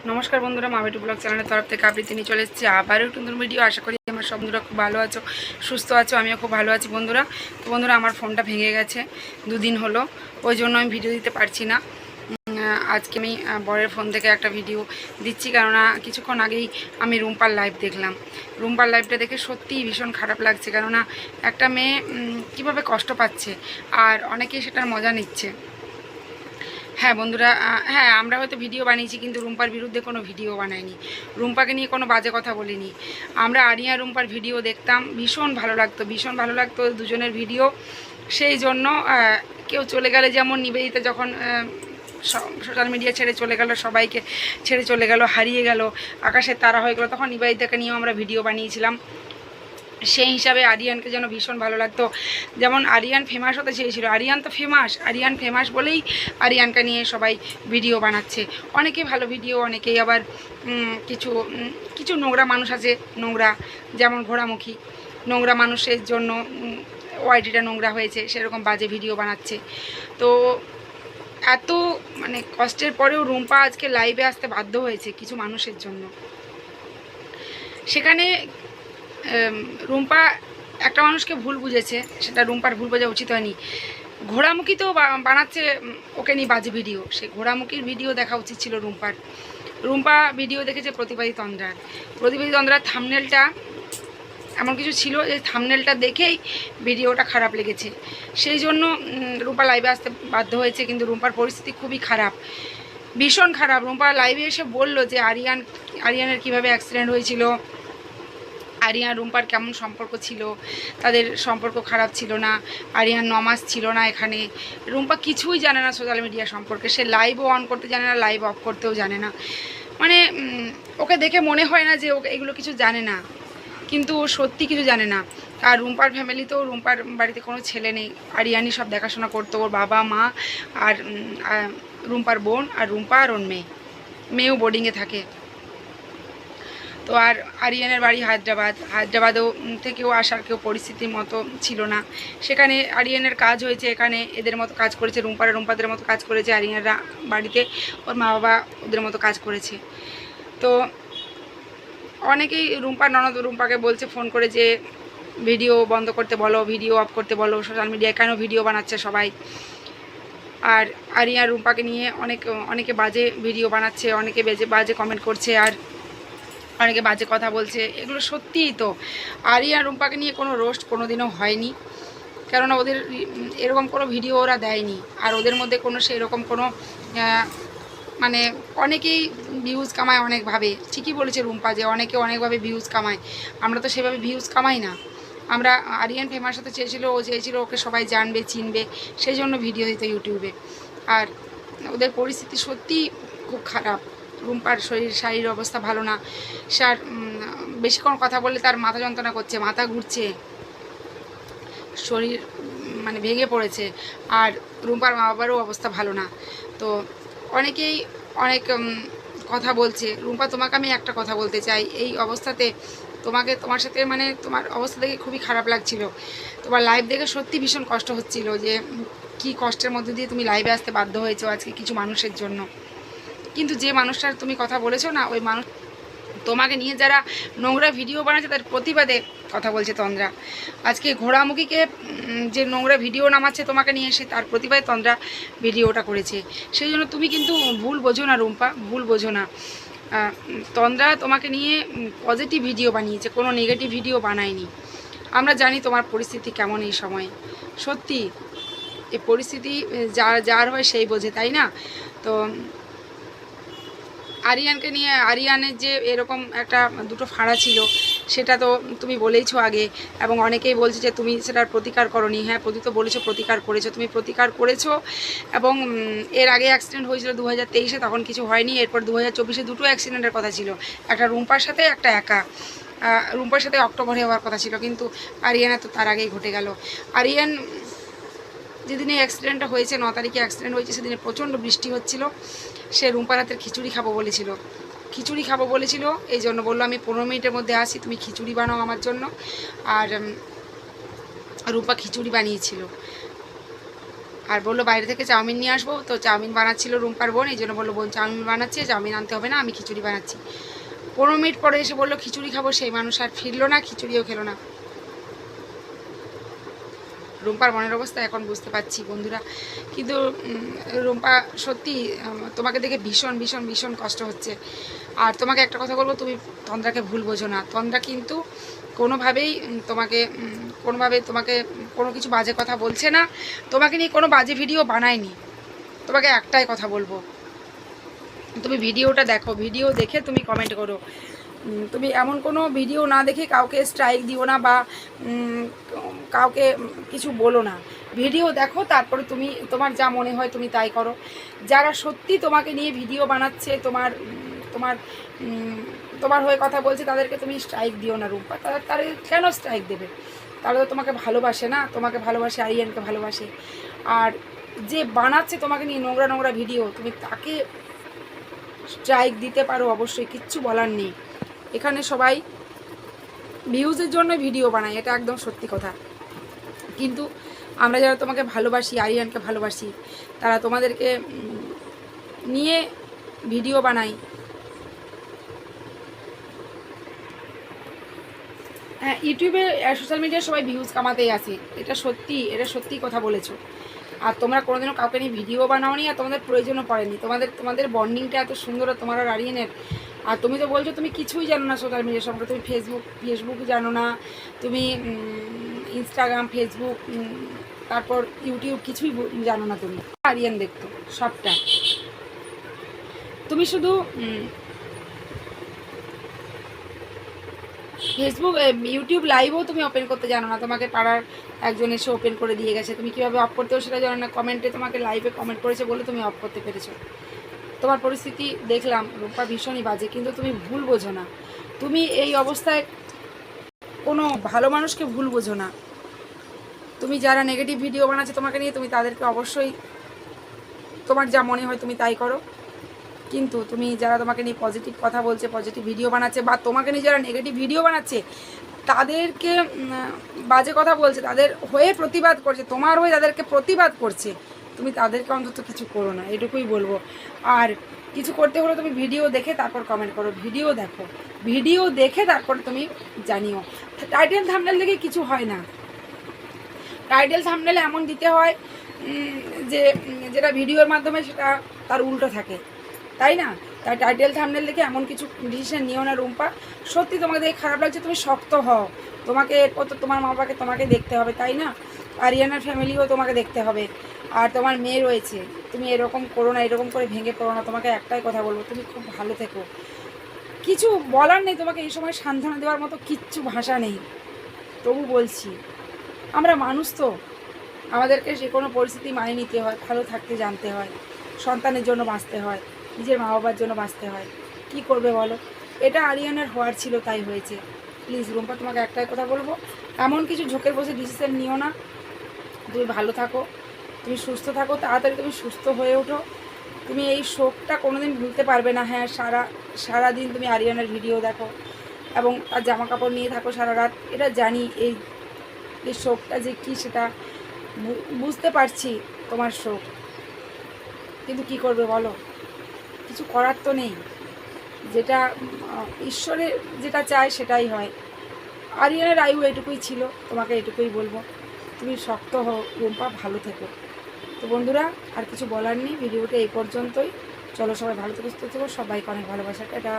নমস্কার বন্ধুরা, মামেটু ব্লগ চ্যানেলের তরফ থেকে আবৃত্তি নিয়ে চলে এসেছি আবারও একটু নতুন ভিডিও আশা করি আমার সব বন্ধুরা খুব ভালো আছো, সুস্থ আছো, আমিও খুব ভালো আছি বন্ধুরা। তো বন্ধুরা, আমার ফোনটা ভেঙে গেছে, দুদিন হলো, ওই জন্য আমি ভিডিও দিতে পারছি না। আজকে আমি বরের ফোন থেকে একটা ভিডিও দিচ্ছি, কেননা কিছুক্ষণ আগেই আমি রুম্পার লাইভ দেখলাম। রুম্পার লাইভটা দেখে সত্যিই ভীষণ খারাপ লাগছে, কেননা একটা মেয়ে কীভাবে কষ্ট পাচ্ছে, আর অনেকেই সেটার মজা নিচ্ছে। হ্যাঁ বন্ধুরা হ্যাঁ আমরা হয়তো ভিডিও বানিয়েছি, কিন্তু রুম্পার বিরুদ্ধে কোনো ভিডিও বানাইনি। রুম্পাকে নিয়ে কোনো বাজে কথা বলিনি। আমরা আরিয়া রুম্পার ভিডিও দেখতাম, ভীষণ ভালো লাগতো, ভীষণ ভালো লাগতো দুজনের ভিডিও সেই জন্য কেউ চলে গেলে যেমন নিবেদিতা যখন সোশ্যাল মিডিয়া ছেড়ে চলে গেল, সবাইকে ছেড়ে চলে গেল, হারিয়ে গেল, আকাশের তারা হয়ে গেলো, তখন নিবেদিতাকে নিয়েও আমরা ভিডিও বানিয়েছিলাম। সেই হিসাবে আরিয়ানকে যেন ভীষণ ভালো লাগতো। যেমন আরিয়ান ফেমাস হতে চেয়েছিল। আরিয়ান তো ফেমাস আরিয়ান ফেমাস বলেই আরিয়ানকে নিয়ে সবাই ভিডিও বানাচ্ছে। অনেকে ভালো ভিডিও অনেকেই আবার কিছু কিছু নোংরা মানুষ আছে, নোংরা, যেমন ঘোড়ামুখী। নোংরা মানুষের জন্য ওয়াইটিটা নোংরা হয়েছে, সেরকম বাজে ভিডিও বানাচ্ছে। তো এত মানে কষ্টের পরেও রুম্পা আজকে লাইভে আসতে বাধ্য হয়েছে কিছু মানুষের জন্য। সেখানে রুম্পা একটা মানুষকে ভুল বুঝেছে, সেটা রুম্পার ভুল বোঝা উচিত হয়নি। ঘোড়ামুখী তো বানাচ্ছে ওকে নিয়ে বাজে ভিডিও। সে ঘোড়ামুখীর ভিডিও দেখা উচিত ছিল রুম্পার। রুম্পা ভিডিও দেখেছে প্রতিবাদী তন্দ্রার। প্রতিবাদী তন্দ্রার থামনেলটা এমন কিছু ছিল যে থামনেলটা দেখেই ভিডিওটা খারাপ লেগেছে। সেই জন্য রুম্পা লাইভে আসতে বাধ্য হয়েছে, কিন্তু রুম্পার পরিস্থিতি খুবই খারাপ। ভীষণ খারাপ। রুম্পা লাইভে এসে বলল যে আরিয়ান, আরিয়ানের কীভাবে অ্যাক্সিডেন্ট হয়েছিল আরিয়ান, রুম্পার কেমন সম্পর্ক ছিল? তাদের সম্পর্ক খারাপ ছিল না। আরিয়ান নমাজ ছিল না এখানে। রুম্পা কিছুই জানে না সোশ্যাল মিডিয়া সম্পর্কে। সে লাইভও অন করতে জানে না লাইভ অফ করতেও জানে না। মানে ওকে দেখে মনে হয় না যে ওকে এগুলো কিছু জানে না। কিন্তু সত্যি কিছু জানে না। আর রুম্পার ফ্যামিলিতেও রুম্পার বাড়িতে কোনো ছেলে নেই। আরিয়ানি সব দেখাশোনা করতো, ওর বাবা, মা আর রুম্পার বোন আর রুম্পা আর ওর মেয়ে। মেয়েও বোর্ডিংয়ে থাকে। তো আর আরিয়ানের বাড়ি হায়দ্রাবাদ। হায়দ্রাবাদও থেকেও আসার কেউ পরিস্থিতির মতো ছিল না। সেখানে আরিয়ানের কাজ হয়েছে, এখানে এদের মতো কাজ করেছে, রুম্পারা রুম্পাদের মতো কাজ করেছে, আরিয়ানরা বাড়িতে ওর মা বাবা ওদের মতো কাজ করেছে। তো অনেকেই রুম্পা ননদ রুম্পাকে বলছে, ফোন করে যে ভিডিও বন্ধ করতে বলো, ভিডিও অফ করতে বলো, সোশ্যাল মিডিয়ায় কেন ভিডিও বানাচ্ছে সবাই? আর আরিয়া রুম্পাকে নিয়ে অনেক, অনেকে বাজে ভিডিও বানাচ্ছে, অনেকে বেজে, বাজে কমেন্ট করছে, আর অনেকে বাজে কথা বলছে, এগুলো সত্যিই তো। আরিয়া রুম্পাকে নিয়ে কোনো রোস্ট কোনো দিনও হয়নি। কেননা ওদের এরকম কোনো ভিডিও ওরা দেয়নি। আর ওদের মধ্যে কোনো সেই রকম কোনো মানে অনেকেই ভিউজ কামায় অনেকভাবে। ঠিকই বলেছে রুম্পা যে অনেকে অনেকভাবে ভিউজ কামায়। আমরা তো সেভাবে ভিউজ কামাই না। আমরা আরিয়ান ফেমাস সাথে চেয়েছিল, ও চেয়েছিল ওকে সবাই জানবে, চিনবে, সেই জন্য ভিডিও দিত ইউটিউবে। আর ওদের পরিস্থিতি সত্যি খুব খারাপ। রুম্পার শরীর শারীর অবস্থা ভালো না। সে আর উম, বেশিক্ষণ কথা বললে তার মাথা যন্ত্রণা করছে মাথা ঘুরছে। শরীর মানে ভেঙে পড়েছে। আর রুম্পার মা বাবারও অবস্থা ভালো না। তো অনেকেই অনেক কথা বলছে রুম্পা তোমাকে আমি একটা কথা বলতে চাই। এই অবস্থাতে তোমাকে তোমার সাথে মানে তোমার অবস্থা দেখে খুবই খারাপ লাগছিল। তোমার লাইভ দেখে সত্যি ভীষণ কষ্ট হচ্ছিল যে কি কষ্টের মধ্যে দিয়ে তুমি লাইভে আসতে বাধ্য হয়েছো আজকে কিছু মানুষের জন্য। কিন্তু যে মানুষটার তুমি কথা বলেছ না, ওই মানুষ তোমাকে নিয়ে যারা নোংরা ভিডিও বানাচ্ছে তার প্রতিবাদে কথা বলছে তন্দ্রা। আজকে ঘোড়ামুখীকে যে নোংরা ভিডিও নামাচ্ছে তোমাকে নিয়ে এসে তার প্রতিবাদে তন্দ্রা ভিডিওটা করেছে। সেই জন্য তুমি কিন্তু ভুল বোঝো না রুম্পা, ভুল বোঝো না। তন্দ্রা তোমাকে নিয়ে পজিটিভ ভিডিও বানিয়েছে, কোনো নেগেটিভ ভিডিও বানায়নি। আমরা জানি তোমার পরিস্থিতি কেমন এই সময়। সত্যি এই পরিস্থিতি যার যার হয় সেই বোঝে, তাই না? তো আরিয়ানকে নিয়ে, আরিয়ানের যে এরকম একটা দুটো ফাড়া ছিল, সেটা তো তুমি বলেইছো আগে, এবং অনেকেই বলছে যে তুমি সেটার প্রতিকার করনি। হ্যাঁ প্রতি তো বলেছ প্রতিকার করেছ, তুমি প্রতিকার করেছ, এবং এর আগে অ্যাক্সিডেন্ট হয়েছিল দু হাজার তখন কিছু হয়নি, এরপর দু হাজার চব্বিশে দুটো অ্যাক্সিডেন্টের কথা ছিল, একটা রুম্পার সাথে, একটা একা। রুম্পার সাথে অক্টোবরে হওয়ার কথা ছিল, কিন্তু আরিয়ানা তো তার আগেই ঘটে গেল। আরিয়ান যেদিনে অ্যাক্সিডেন্টটা হয়েছে, ন তারিখে অ্যাক্সিডেন্ট হয়েছে, সেদিনে প্রচণ্ড বৃষ্টি হচ্ছিল। সে রুম্পা রাতের খিচুড়ি খাব বলেছিল। খিচুড়ি খাব বলেছিল, এই জন্য বলল, আমি পনেরো মিনিটের মধ্যে আসি, তুমি খিচুড়ি বানাও আমার জন্য। আর রূপা খিচুড়ি বানিয়েছিল। আর বলল, বাইরে থেকে চাউমিন নিয়ে আসব। তো চাউমিন বানাচ্ছিল রুম্পার বোন, এই জন্য বলল, বোন, চাউমিন বানাচ্ছে, চাউমিন আনতে হবে না, আমি খিচুড়ি বানাচ্ছি। পনেরো মিনিট পরে এসে বলল, খিচুড়ি খাব। সেই মানুষ আর ফিরলো না, খিচুড়িও খেলো না। রুম্পার মনের অবস্থা এখন বুঝতে পারছি, বন্ধুরা। কিন্তু রুম্পা, সত্যি তোমাকে দেখে ভীষণ ভীষণ ভীষণ কষ্ট হচ্ছে। আর তোমাকে একটা কথা বলব, তুমি তন্দ্রাকে ভুল বোঝো না। তন্দ্রা কিন্তু কোনোভাবেই তোমাকে কোনোভাবে তোমাকে কোনো কিছু বাজে কথা বলছে না। তোমাকে নিয়ে কোনো বাজে ভিডিও বানায়নি। তোমাকে একটাই কথা বলব। তুমি ভিডিওটা দেখো, ভিডিও দেখে তুমি কমেন্ট করো। তুমি এমন কোনো ভিডিও না দেখে কাউকে স্ট্রাইক দিও না বা কাউকে কিছু বলো না। ভিডিও দেখো, তারপরে তুমি, তোমার যা মনে হয় তুমি তাই করো। যারা সত্যি তোমাকে নিয়ে ভিডিও বানাচ্ছে, তোমার তোমার তোমার হয়ে কথা বলছে, তাদেরকে তুমি স্ট্রাইক দিও না রূপা তারা তারা কেন স্ট্রাইক দেবে? তারা তো তোমাকে ভালোবাসে না, তোমাকে ভালোবাসে, আরিয়ানকে ভালোবাসে। আর যে বানাচ্ছে তোমাকে নিয়ে নোংরা নোংরা ভিডিও তুমি তাকে স্ট্রাইক দিতে পারো, অবশ্যই। কিচ্ছু বলার নেই। এখানে সবাই ভিউজের জন্য ভিডিও বানাই এটা একদম সত্যি কথা। কিন্তু আমরা যারা তোমাকে ভালোবাসি, আরিয়ানকে ভালোবাসি, তারা তোমাদেরকে নিয়ে ভিডিও বানাই হ্যাঁ ইউটিউবে সোশ্যাল মিডিয়ায় সবাই ভিউজ কামাতেই আসে এটা সত্যি এটা সত্যি কথা বলেছ। আর তোমরা কোনোদিনও কাউকে নিয়ে ভিডিও বানাওনি আর তোমাদের প্রয়োজনও পড়েনি। তোমাদের তোমাদের বন্ডিংটা এত সুন্দর তোমার আর আরিয়ানের আর তুমি তো বলছো তুমি কিছুই জানো না সোশ্যাল মিডিয়া সম্পর্কে। তুমি ফেসবুক ফেসবুক জানো না, তুমি ইনস্টাগ্রাম ফেসবুক তারপর ইউটিউব কিছুই জানো না তুমি। আরিয়ান দেখতো, সবটা। তুমি শুধু ফেসবুক ইউটিউব লাইভও তুমি ওপেন করতে জানো না। তোমাকে পাড়ার একজন এসে ওপেন করে দিয়ে গেছে। তুমি কীভাবে অফ করতেও সেটা জানো না। কমেন্টে তোমাকে লাইভে কমেন্ট করেছে বলে তুমি অফ করতে পেরেছ। তোমার পরিস্থিতি দেখলাম, রূপা ভীষণই বাজে, কিন্তু তুমি ভুল বোঝো না। তুমি এই অবস্থায় কোনো ভালো মানুষকে ভুল বোঝো না। তুমি যারা নেগেটিভ ভিডিও বানাচ্ছে তোমাকে নিয়ে, তুমি তাদেরকে অবশ্যই তোমার যা মনে হয় তুমি তাই করো। কিন্তু তুমি যারা তোমাকে নিয়ে পজিটিভ কথা বলছে পজিটিভ ভিডিও বানাচ্ছে বা তোমাকে নিয়ে যারা নেগেটিভ ভিডিও বানাচ্ছে, তাদেরকে বাজে কথা বলছে, তাদের হয়ে প্রতিবাদ করছে, তোমার হয়ে তাদেরকে প্রতিবাদ করছে। তুমি তাদেরকে অন্তত কিছু করো না, এটুকুই বলব। আর কিছু করতে হলে তুমি ভিডিও দেখে তারপর কমেন্ট করো, ভিডিও দেখো। ভিডিও দেখে তারপর তুমি জানিও। টাইটেল থামনেল দেখে কিছু হয় না। টাইটেল থামনেলে এমন দিতে হয় যে, যেটা ভিডিওর মাধ্যমে সেটা তার উল্টো থাকে। তাই না? তাই টাইটেল থামনেল দেখে এমন কিছু ডিসিশন নিও না রুম্পা। সত্যি তোমাকে দেখে খারাপ লাগছে, তুমি শক্ত হও। তোমাকে এরপর তো তোমার মা বাবাকে তোমাকে দেখতে হবে, তাই না? আরিয়ানার ফ্যামিলিও তোমাকে দেখতে হবে। আর তোমার মেয়ে রয়েছে। তুমি এরকম করো না, এরকম করে ভেঙে পড়ো না। তোমাকে একটাই কথা বলব, তুমি খুব ভালো থেকো। কিছু বলার নেই, তোমাকে এই সময় সান্ত্বনা দেওয়ার মতো কিচ্ছু ভাষা নেই। তবু বলছি, আমরা মানুষ তো। আমাদেরকে যে কোনো পরিস্থিতি মানিয়ে নিতে হয়, ভালো থাকতে জানতে হয়, সন্তানের জন্য বাঁচতে হয়, নিজের মা বাবার জন্য বাঁচতে হয়। কি করবে বলো? এটা আরিয়ানের হওয়ার ছিল, তাই হয়েছে। প্লিজ রুম্পা, তোমাকে একটাই কথা বলব। এমন কিছু ঝোঁকের বসে ডিসিশন নিও না। তুমি ভালো থাকো, তুমি সুস্থ থাকো, তাড়াতাড়ি তুমি সুস্থ হয়ে ওঠো। তুমি এই শোকটা কোনোদিন ভুলতে পারবে না হ্যাঁ সারা সারা দিন তুমি আরিয়ানের ভিডিও দেখো এবং তার জামা কাপড় নিয়ে থাকো সারা রাত। এটা জানি এই এই শোকটা যে কী সেটা বুঝতে পারছি তোমার শোক। কিন্তু কি করবে বলো? কিছু করার তো নেই। যেটা ঈশ্বরের যেটা চায় সেটাই হয়। আরিয়ানের আয়ু এটুকুই ছিল, তোমাকে এটুকুই বলব। তুমি শক্ত হও, রুম্পা, ভালো থেকো। তো বন্ধুরা, আর কিছু বলার নেই, ভিডিওটা এই পর্যন্তই। চলো সবাই ভালো থেকে, সুস্থ থেকো, সবাইকে অনেক ভালোবাসা এটা